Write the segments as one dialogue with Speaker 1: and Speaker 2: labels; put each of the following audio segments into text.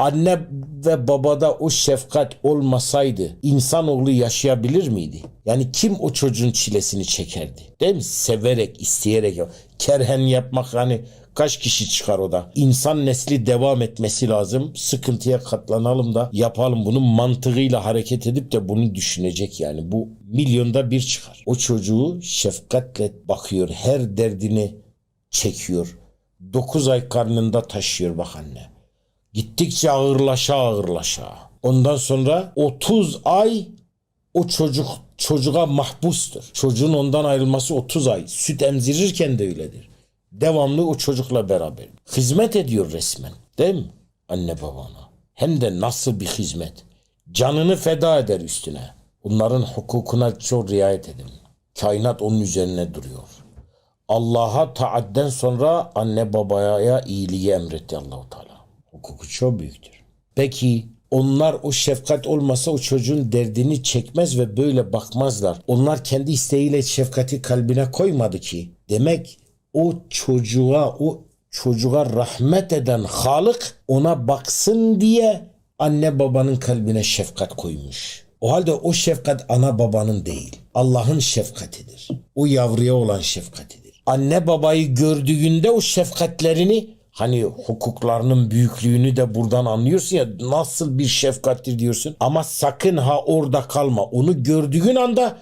Speaker 1: anne ve babada o şefkat olmasaydı insanoğlu yaşayabilir miydi? Yani kim o çocuğun çilesini çekerdi? Değil mi? Severek, isteyerek. Kerhen yapmak hani kaç kişi çıkar o da? İnsan nesli devam etmesi lazım. Sıkıntıya katlanalım da yapalım. Bunun mantığıyla hareket edip de bunu düşünecek yani. Bu milyonda bir çıkar. O çocuğu şefkatle bakıyor. Her derdini çekiyor. 9 ay karnında taşıyor bak anne. Gittikçe ağırlaşa ağırlaşa. Ondan sonra 30 ay o çocuk çocuğa mahpustur. Çocuğun ondan ayrılması 30 ay. Süt emzirirken de öyledir. Devamlı o çocukla beraber. Hizmet ediyor resmen. Değil mi? Anne babana. Hem de nasıl bir hizmet. Canını feda eder üstüne. Bunların hukukuna çok riayet edin. Kainat onun üzerine duruyor. Allah'a taadden sonra anne babaya iyiliği emretti Allahu Teala. Hukuku çok büyüktür. Peki onlar o şefkat olmasa o çocuğun derdini çekmez ve böyle bakmazlar. Onlar kendi isteğiyle şefkati kalbine koymadı ki. Demek o çocuğa o çocuğa rahmet eden Halık ona baksın diye anne babanın kalbine şefkat koymuş. O halde o şefkat ana babanın değil. Allah'ın şefkatidir. O yavruya olan şefkatidir. Anne babayı gördüğünde o şefkatlerini hani hukuklarının büyüklüğünü de buradan anlıyorsun ya nasıl bir şefkattir diyorsun. Ama sakın ha orada kalma. Onu gördüğün anda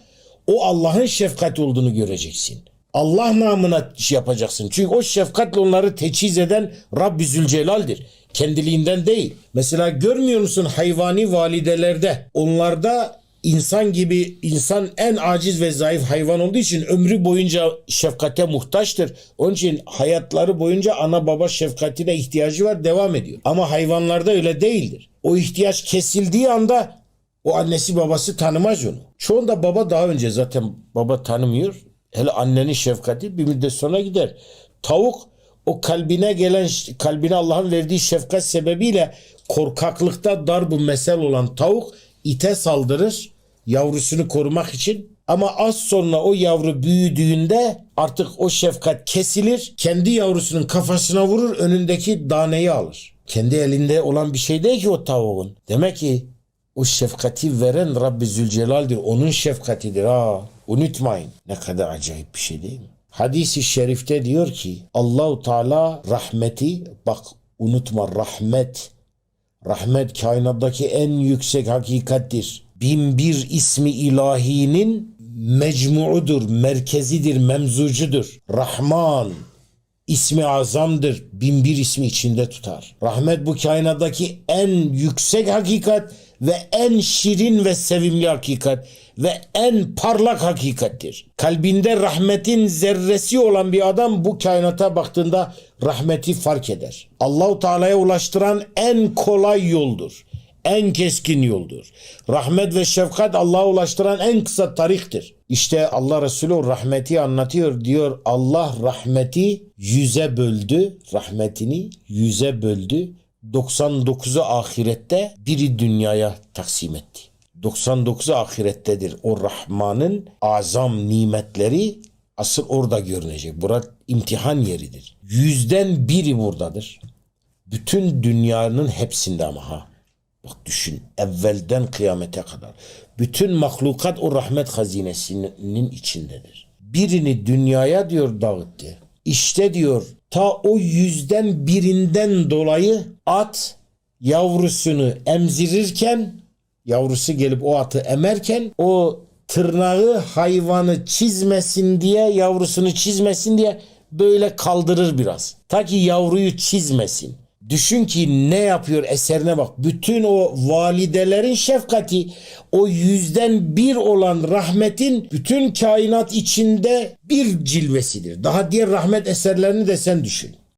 Speaker 1: o Allah'ın şefkat olduğunu göreceksin. Allah namına yapacaksın. Çünkü o şefkatle onları teçhiz eden Rabbi Zülcelal'dir. Kendiliğinden değil. Mesela görmüyor musun hayvani validelerde? Onlarda insan gibi insan en aciz ve zayıf hayvan olduğu için ömrü boyunca şefkate muhtaçtır. Onun için hayatları boyunca ana baba şefkatine ihtiyacı var devam ediyor. Ama hayvanlarda öyle değildir. O ihtiyaç kesildiği anda o annesi babası tanımaz onu. Çoğunda baba daha önce zaten baba tanımıyor. Hele annenin şefkati bir müddet sonra gider. Tavuk o kalbine gelen kalbine Allah'ın verdiği şefkat sebebiyle korkaklıkta darbu mesel olan tavuk ite saldırır yavrusunu korumak için. Ama az sonra o yavru büyüdüğünde artık o şefkat kesilir. Kendi yavrusunun kafasına vurur önündeki daneyi alır. Kendi elinde olan bir şey değil ki o tavuğun. Demek ki o şefkati veren Rabbi Zülcelal'dir. Onun şefkatidir ha. Unutmayın. Ne kadar acayip bir şey değil mi? Hadisi şerifte diyor ki Allahu Teala rahmeti bak unutma rahmet rahmet kainattaki en yüksek hakikattir. Bin bir ismi ilahinin mecmuudur, merkezidir, memzucudur. Rahman, ismi azamdır. Bin bir ismi içinde tutar. Rahmet bu kainattaki en yüksek hakikat ve en şirin ve sevimli hakikat ve en parlak hakikattir. Kalbinde rahmetin zerresi olan bir adam bu kainata baktığında rahmeti fark eder. Allahu Teala'ya ulaştıran en kolay yoldur. En keskin yoldur. Rahmet ve şefkat Allah'a ulaştıran en kısa tarihtir. İşte Allah Resulü rahmeti anlatıyor. Diyor Allah rahmeti yüze böldü. Rahmetini yüze böldü. 99'u ahirette biri dünyaya taksim etti. 99'u ahirettedir. O Rahman'ın azam nimetleri asıl orada görünecek. Burası imtihan yeridir. Yüzden biri buradadır. Bütün dünyanın hepsinde ama ha. Bak düşün evvelden kıyamete kadar. Bütün mahlukat o rahmet hazinesinin içindedir. Birini dünyaya diyor dağıttı. İşte diyor ta o yüzden birinden dolayı at yavrusunu emzirirken yavrusu gelip o atı emerken o tırnağı hayvanı çizmesin diye yavrusunu çizmesin diye böyle kaldırır biraz. Ta ki yavruyu çizmesin. Düşün ki ne yapıyor eserine bak. Bütün o validelerin şefkati o yüzden bir olan rahmetin bütün kainat içinde bir cilvesidir. Daha diğer rahmet eserlerini de sen düşün.